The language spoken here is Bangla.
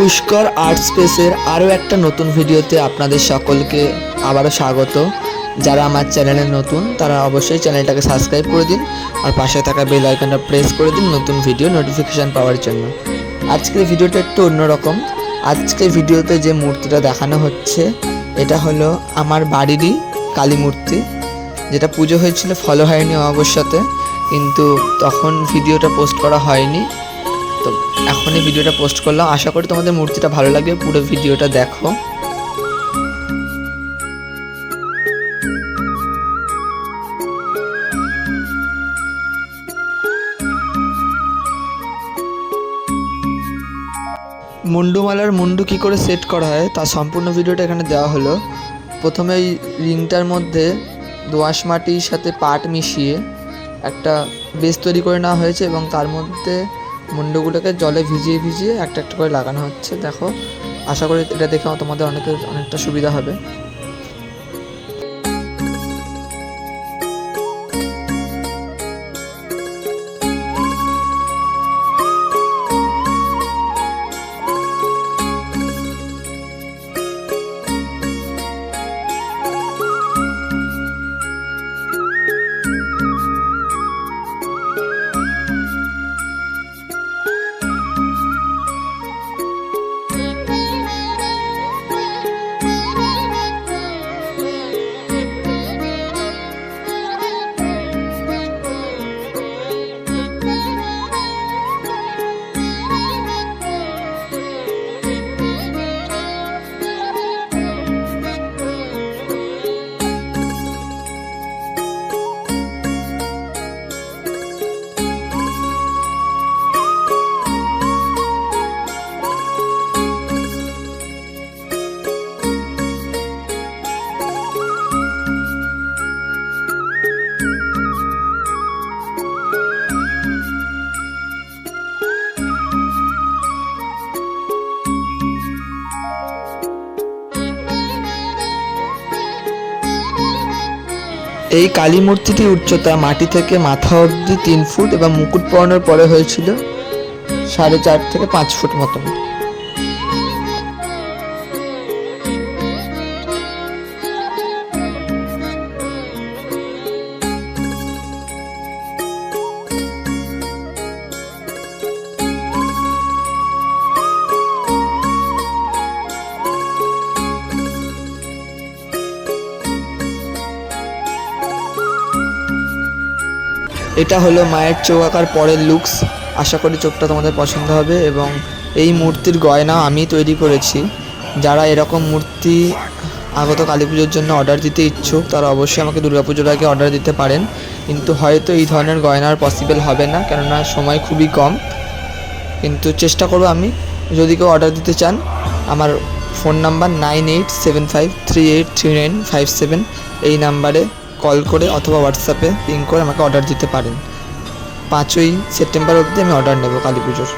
পুষ্কর আর্ট স্পেসের আরও একটা নতুন ভিডিওতে আপনাদের সকলকে আবারও স্বাগত। যারা আমার চ্যানেলে নতুন, তারা অবশ্যই চ্যানেলটাকে সাবস্ক্রাইব করে দিন আর পাশে থাকা বেল আইকনটা প্রেস করে দিন নতুন ভিডিও নোটিফিকেশান পাওয়ার জন্য। আজকের ভিডিওটা একটু অন্যরকম। আজকের ভিডিওতে যে মূর্তিটা দেখানো হচ্ছে, এটা হলো আমার বাড়িরই কালী মূর্তি। যেটা পুজো হয়েছিল ফলো হয়নি অবশ্যতে কিন্তু তখন ভিডিওটা পোস্ট করা হয়নি। এখনই ভিডিওটা পোস্ট করলাম। আশা করি তোমাদের মূর্তিটা ভালো লাগবে। পুরো ভিডিওটা দেখো। মুন্ডুমালার মুন্ডু কী করে সেট করা হয় তার সম্পূর্ণ ভিডিওটা এখানে দেওয়া হলো। প্রথমে এই রিংটার মধ্যে দোআঁশ মাটির সাথে পাট মিশিয়ে একটা বেস তৈরি করে নেওয়া হয়েছে এবং তার মধ্যে মুন্ডুগুলোকে জলে ভিজিয়ে ভিজিয়ে একটা একটা করে লাগানো হচ্ছে, দেখো। আশা করি এটা দেখে তোমাদের অনেকের অনেকটা সুবিধা হবে। এই কালী মূর্তিটির উচ্চতা মাটি থেকে মাথা অবধি তিন ফুট এবং মুকুট পরানোর পরে হয়েছিল সাড়ে চার থেকে পাঁচ ফুট মতন। এটা হলো মায়ের চোখ আঁকার পরের লুকস আশা করি চোখটা তোমাদের পছন্দ হবে এবং এই মূর্তির গয়না আমি তৈরি করেছি। যারা এরকম মূর্তি আগত কালী পুজোর জন্য অর্ডার দিতে ইচ্ছুক, তারা অবশ্যই আমাকে দুর্গাপুজোর আগে অর্ডার দিতে পারেন। কিন্তু হয়তো এই ধরনের গয়নার পসিবল হবে না, কেননা সময় খুবই কম। কিন্তু চেষ্টা করব আমি, যদি কেউ অর্ডার দিতে চান, আমার phone number nine eight seven five three eight three nine five seven এই নাম্বারে কল করে অথবা হোয়াটসঅ্যাপে পিং করে আমাকে অর্ডার দিতে পারেন। পাঁচই সেপ্টেম্বর অবধি আমি অর্ডার নেব কালী পুজোর।